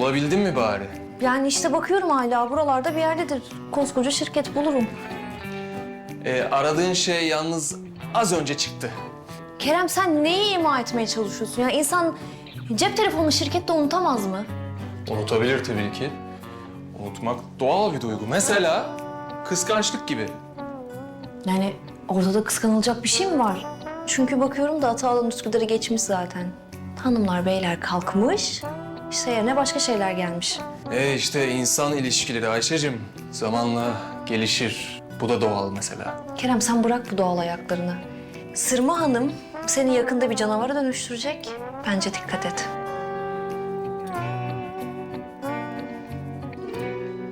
Bulabildin mi bari? Yani işte bakıyorum hala buralarda bir yerdedir. Koskoca şirket bulurum. Ee, aradığın şey yalnız az önce çıktı. Kerem sen neyi ima etmeye çalışıyorsun? Ya insan cep telefonunu şirkette unutamaz mı? Unutabilir tabii ki. Unutmak doğal bir duygu. Mesela kıskançlık gibi. Yani ortada kıskanılacak bir şey mi var? Çünkü bakıyorum da Atalan Üsküdar'ı geçmiş zaten. Hanımlar beyler kalkmış. İşte yerine başka şeyler gelmiş. E işte insan ilişkileri Ayşe'cim zamanla gelişir. Bu da doğal mesela. Kerem sen bırak bu doğal ayaklarını. Sırma Hanım seni yakında bir canavara dönüştürecek. Bence dikkat et.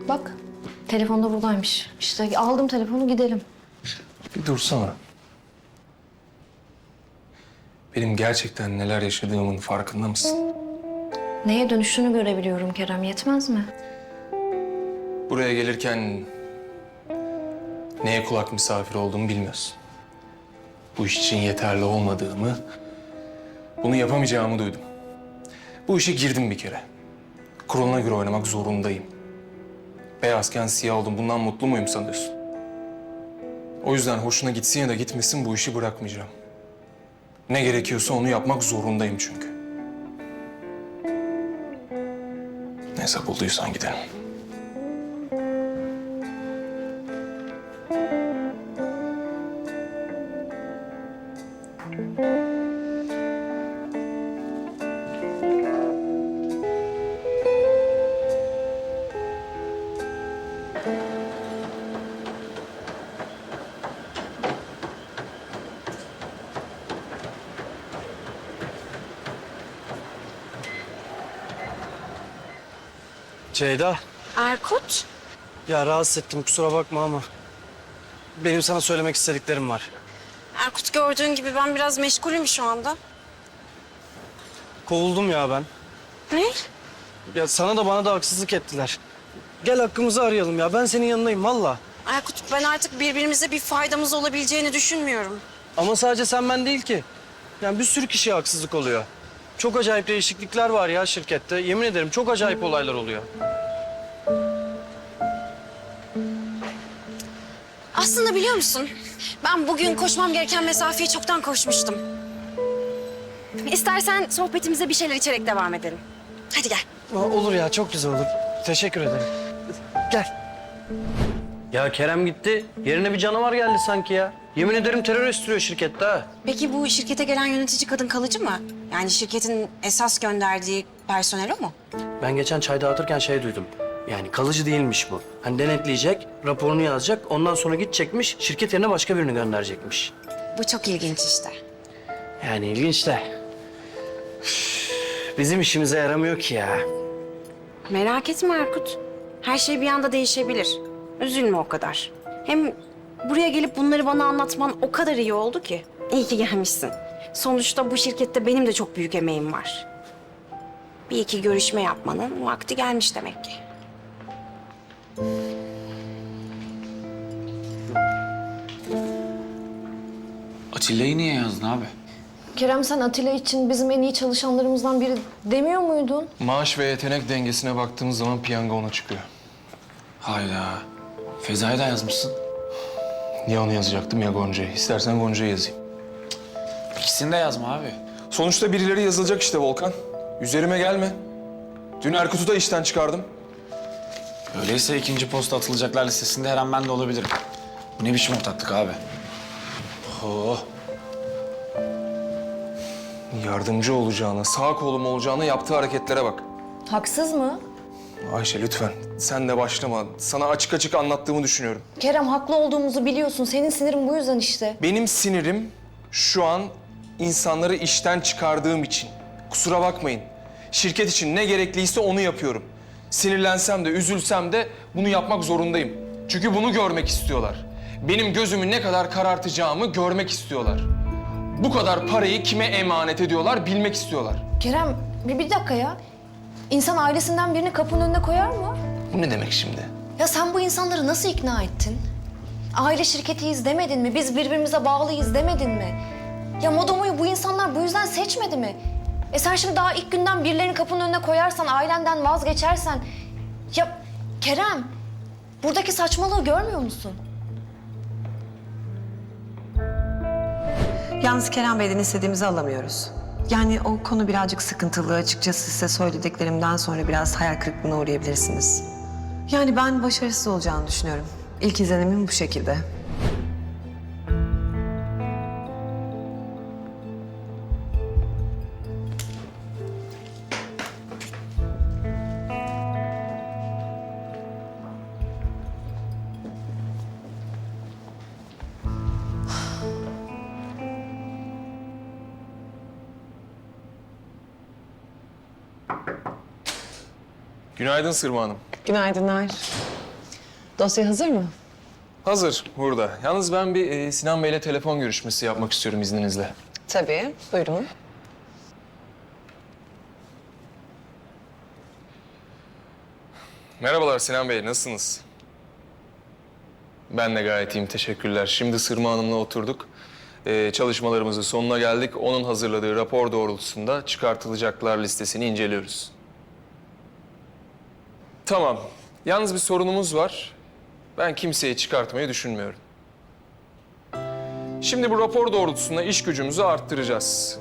Bak, telefon da buradaymış. İşte aldım telefonu gidelim. Bir dursana. Benim gerçekten neler yaşadığımın farkında mısın? Neye dönüştüğünü görebiliyorum Kerem, yetmez mi? Buraya gelirken neye kulak misafir olduğumu bilmiyorsun. Bu iş için yeterli olmadığımı, bunu yapamayacağımı duydum. Bu işe girdim bir kere. Kuralına göre oynamak zorundayım. Beyazken siyah oldum. Bundan mutlu muyum sanıyorsun? O yüzden hoşuna gitsin ya da gitmesin bu işi bırakmayacağım. Ne gerekiyorsa onu yapmak zorundayım çünkü. Neyse bulduysan gidelim. Ceyda, Erkut? ya rahatsız ettim kusura bakma ama benim sana söylemek istediklerim var. Erkut gördüğün gibi ben biraz meşgulüm şu anda. Kovuldum ya ben. Ne? Ya sana da bana da haksızlık ettiler. Gel hakkımızı arayalım ya. Ben senin yanındayım valla. Erkut ben artık birbirimize bir faydamız olabileceğini düşünmüyorum. Ama sadece sen ben değil ki. Yani bir sürü kişiye haksızlık oluyor. Çok acayip değişiklikler var ya şirkette. Yemin ederim çok acayip olaylar oluyor. Aslında biliyor musun? Ben bugün koşmam gereken mesafeyi çoktan koşmuştum. İstersen sohbetimize bir şeyler içerek devam edelim. Hadi gel. Aa, Olur ya çok güzel olur. Teşekkür ederim. Gel. Ya Kerem gitti. Yerine bir canavar geldi sanki ya. Yemin ederim terör estiriyor şirkette ha. Peki bu şirkete gelen yönetici kadın kalıcı mı? Yani şirketin esas gönderdiği personel o mu? Ben geçen çay dağıtırken şey duydum. Yani kalıcı değilmiş bu. Hani denetleyecek, raporunu yazacak, ondan sonra gidecekmiş, şirket yerine başka birini gönderecekmiş. Bu çok ilginç işte. Yani ilginç de. Üf, Bizim işimize yaramıyor ki ya. Merak etme Erkut. Her şey bir anda değişebilir. Üzülme o kadar. Hem buraya gelip bunları bana anlatman o kadar iyi oldu ki. İyi ki gelmişsin. Sonuçta bu şirkette benim de çok büyük emeğim var. Bir iki görüşme yapmanın vakti gelmiş demek ki. Atilla'yı niye yazdın abi? Kerem sen Atilla için bizim en iyi çalışanlarımızdan biri demiyor muydun? Maaş ve yetenek dengesine baktığımız zaman piyango ona çıkıyor. Hayda. Feza'yı da yazmışsın. Ya onu yazacaktım ya Gonca'yı. İstersen Gonca'yı yazayım. İkisini de yazma abi. Sonuçta birileri yazılacak işte Volkan. Üzerime gelme. Dün Erkut'u da işten çıkardım. Öyleyse ikinci posta atılacaklar listesinde her an ben de olabilirim. Bu ne biçim ortaklık abi? Oh. Yardımcı olacağına, sağ kolum olacağına yaptığı hareketlere bak. Haksız mı? Ayşe lütfen sen de başlama. Sana açık açık anlattığımı düşünüyorum. Kerem haklı olduğumuzu biliyorsun. Senin sinirin bu yüzden işte. Benim sinirim şu an insanları işten çıkardığım için. Kusura bakmayın. Şirket için ne gerekliyse onu yapıyorum. Sinirlensem de, üzülsem de bunu yapmak zorundayım. Çünkü bunu görmek istiyorlar. Benim gözümü ne kadar karartacağımı görmek istiyorlar. Bu kadar parayı kime emanet ediyorlar bilmek istiyorlar. Kerem bir, bir dakika ya. İnsan ailesinden birini kapının önüne koyar mı? Bu ne demek şimdi? Ya sen bu insanları nasıl ikna ettin? Aile şirketiyiz demedin mi? Biz birbirimize bağlıyız demedin mi? Ya Modomo'yu bu insanlar bu yüzden seçmedi mi? E sen şimdi daha ilk günden birilerini kapının önüne koyarsan, ailenden vazgeçersen... Ya Kerem, buradaki saçmalığı görmüyor musun? Yalnız Kerem Bey'den istediğimizi alamıyoruz. Yani o konu birazcık sıkıntılı. Açıkçası size söylediklerimden sonra biraz hayal kırıklığına uğrayabilirsiniz. Yani ben başarısız olacağını düşünüyorum. İlk izlenimim bu şekilde. Günaydın Sırma Hanım. Günaydınlar. Dosya hazır mı? Hazır burada. Yalnız ben bir e, Sinan Bey'le telefon görüşmesi yapmak istiyorum izninizle. Tabii. Buyurun. Merhabalar Sinan Bey, nasılsınız? Ben de gayet iyiyim, teşekkürler. Şimdi Sırma Hanım'la oturduk. Ee, çalışmalarımızın sonuna geldik. Onun hazırladığı rapor doğrultusunda çıkartılacaklar listesini inceliyoruz. Tamam. Yalnız bir sorunumuz var. Ben kimseyi çıkartmayı düşünmüyorum. Şimdi bu rapor doğrultusunda iş gücümüzü arttıracağız.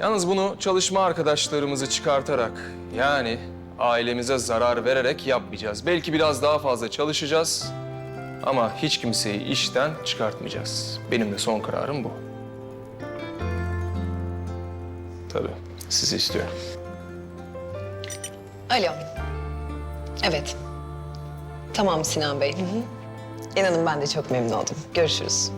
Yalnız bunu çalışma arkadaşlarımızı çıkartarak yani ailemize zarar vererek yapmayacağız. Belki biraz daha fazla çalışacağız ama hiç kimseyi işten çıkartmayacağız. Benim de son kararım bu. Tabii sizi istiyorum. Alo. Evet. Tamam Sinan Bey. Hı hı. İnanın ben de çok memnun oldum. Görüşürüz.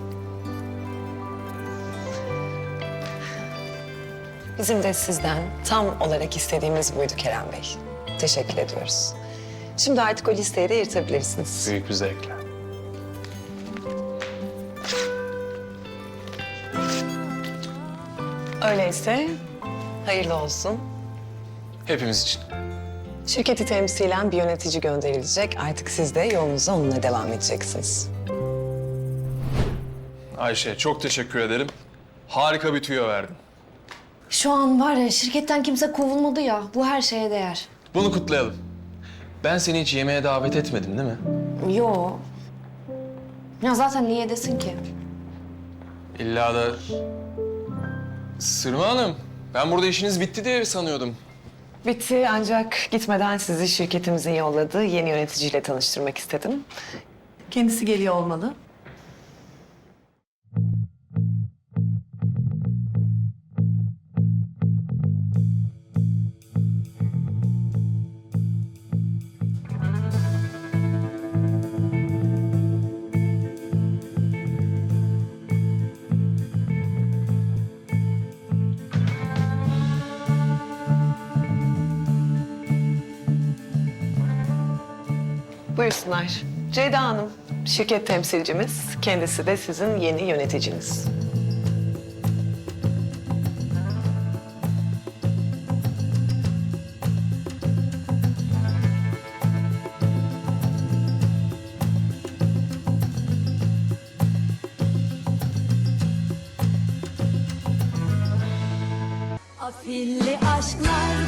Bizim de sizden tam olarak istediğimiz buydu Kerem Bey. Teşekkür ediyoruz. Şimdi artık o listeyi de yırtabilirsiniz. Büyük bir zevkle. Öyleyse hayırlı olsun. Hepimiz için. Şirketi temsilen bir yönetici gönderilecek. Artık siz de yolunuza onunla devam edeceksiniz. Ayşe çok teşekkür ederim. Harika bir tüyo verdin. Şu an var ya şirketten kimse kovulmadı ya. Bu her şeye değer. Bunu kutlayalım. Ben seni hiç yemeğe davet etmedim değil mi? Yo. Ya zaten niye desin ki? İlla da... Sırma Hanım, ben burada işiniz bitti diye sanıyordum. Bitti ancak gitmeden sizi şirketimizin yolladığı yeni yöneticiyle tanıştırmak istedim. Kendisi geliyor olmalı. Buyursunlar. Ceyda Hanım, şirket temsilcimiz. Kendisi de sizin yeni yöneticiniz. Afilli aşklar